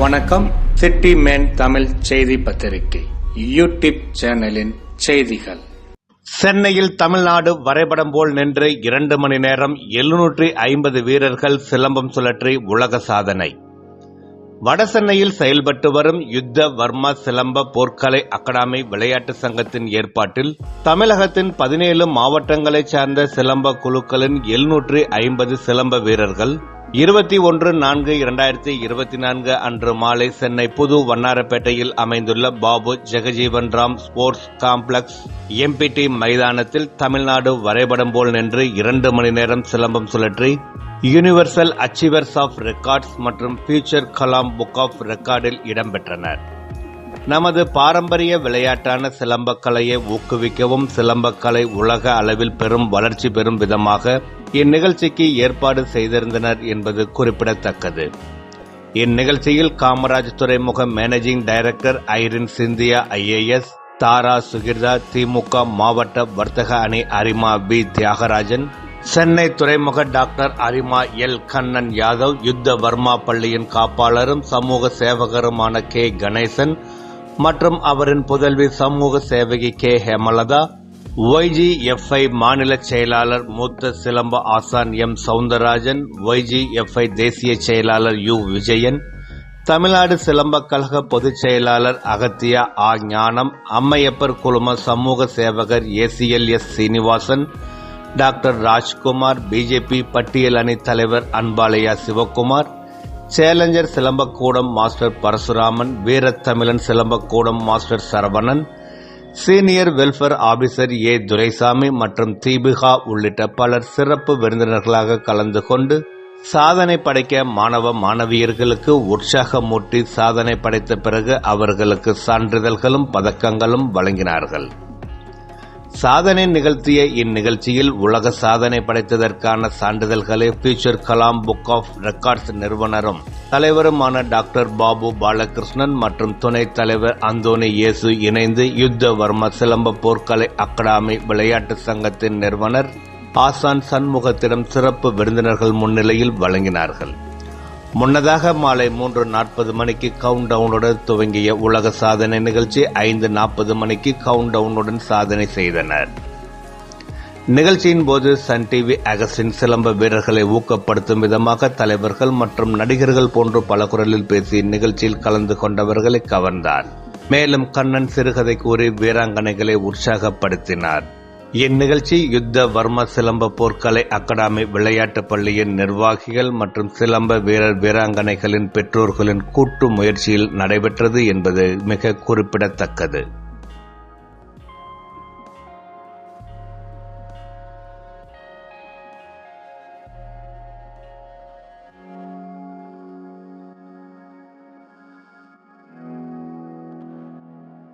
வணக்கம். City man Tamil செய்தி பத்திரிகை. யூடியூப் சேனலின் செய்திகள். சென்னையில் தமிழ்நாடு வரைபடம் போல் நின்று இரண்டு மணி நேரம் எழுநூற்றி ஐம்பது வீரர்கள் சிலம்பம் சுழற்றி உலக சாதனை. வடசென்னையில் செயல்பட்டு வரும் யுத்த வர்மா சிலம்ப போர்க்கலை அகாடமி விளையாட்டு சங்கத்தின் ஏற்பாட்டில் தமிழகத்தின் பதினேழு மாவட்டங்களைச் சார்ந்த சிலம்ப குழுக்களின் எழுநூற்றி ஐம்பது சிலம்ப வீரர்கள் இருபத்தி ஒன்று நான்கு இரண்டாயிரத்தி இருபத்தி நான்கு அன்று மாலை சென்னை புது வண்ணாரப்பேட்டையில் அமைந்துள்ள Babu Jagjivan Ram sports complex MBT மைதானத்தில் தமிழ்நாடு வரைபடம் போல் நின்று இரண்டு மணி நேரம் சிலம்பம் சுழற்றி யூனிவர்சல் அச்சீவர்ஸ் ஆஃப் ரெக்கார்ட்ஸ் மற்றும் ஃபியூச்சர் கலாம் புக் ஆஃப் ரெக்கார்டில் இடம்பெற்றனர். நமது பாரம்பரிய விளையாட்டான சிலம்பக்கலையை ஊக்குவிக்கவும் சிலம்பக்கலை உலக அளவில் பெரும் வளர்ச்சி பெறும் விதமாக இந்நிகழ்ச்சிக்கு ஏற்பாடு செய்திருந்தனர் என்பது குறிப்பிடத்தக்கது. இந்நிகழ்ச்சியில் காமராஜ் துறைமுக managing director Irene Cynthia IAS Tara Sukirtha DMK மாவட்ட வர்த்தக அணி அரிமா பி. தியாகராஜன் சென்னை துறைமுக டாக்டர் அரிமா எல். கண்ணன் யாதவ் யுத்த வர்மா பள்ளியின் காப்பாளரும் சமூக சேவகருமான கே. கணேசன் மற்றும் அவரின் புதல்வி சமூக சேவகி கே. ஹேமலதா ஒய்ஜிஎஃப்ஐ மாநில செயலாளர் மூத்த சிலம்ப ஆசான் எம். சவுந்தரராஜன் ஒய்ஜிஎஃப்ஐ தேசிய செயலாளர் யு விஜயன் தமிழ்நாடு சிலம்பக் கழக பொதுச் செயலாளர் அகத்தியா ஆ. ஞானம் அம்மையப்பர் குழும சமூக சேவகர் ACL S. Srinivasan doctor Rajkumar BJP பட்டியல் அணி தலைவர் அன்பாலயா சிவக்குமார் சேலஞ்சர் சிலம்பக்கூடம் master Parasuraman Veerathamizhan சிலம்பக்கூடம் master Saravanan senior welfare officer A Duraisamy மற்றும் தீபிகா உள்ளிட்ட பலர் சிறப்பு விருந்தினர்களாக கலந்து கொண்டு சாதனை படைக்க மாணவ மாணவியர்களுக்கு உற்சாகமூட்டி சாதனை படைத்த பிறகு அவர்களுக்கு சான்றிதழ்களும் பதக்கங்களும் வழங்கினார்கள். சாதனை நிகழ்த்திய இந்நிகழ்ச்சியில் உலக சாதனை படைத்ததற்கான சான்றிதழ்களை future Kalam book of records நிறுவனரும் தலைவருமான டாக்டர் பாபு பாலகிருஷ்ணன் மற்றும் துணைத் தலைவர் அந்தோனி இயேசு இணைந்து யுத்த வர்ம சிலம்ப போர்க்கலை அகாடமி விளையாட்டு சங்கத்தின் நிறுவனர் ஆசான் சண்முகத்திடம் சிறப்பு விருந்தினர்கள் முன்னிலையில் வழங்கினார்கள். முன்னதாக மாலை மூன்று நாற்பது மணிக்கு கவுண்ட் டவுனுடன் துவங்கிய உலக சாதனை நிகழ்ச்சி ஐந்து நாற்பது மணிக்கு கவுண்ட் டவுனுடன் சாதனை செய்தனர். நிகழ்ச்சியின் போது சன் டிவி அகஸ்டின் சிலம்ப வீரர்களை ஊக்கப்படுத்தும் விதமாக தலைவர்கள் மற்றும் நடிகர்கள் போன்று பல குரலில் பேசி நிகழ்ச்சியில் கலந்து கொண்டவர்களை கவர்ந்தார். மேலும் கண்ணன் சிறுகதை கூறி வீராங்கனைகளை உற்சாகப்படுத்தினார். இந்நிகழ்ச்சி யுத்த வர்ம சிலம்ப போர்க்கலை அகாடமி விளையாட்டுப் பள்ளியின் நிர்வாகிகள் மற்றும் சிலம்ப வீரர் வீராங்கனைகளின் பெற்றோர்களின் கூட்டு முயற்சியில் நடைபெற்றது என்பது மிக குறிப்பிடத்தக்கது.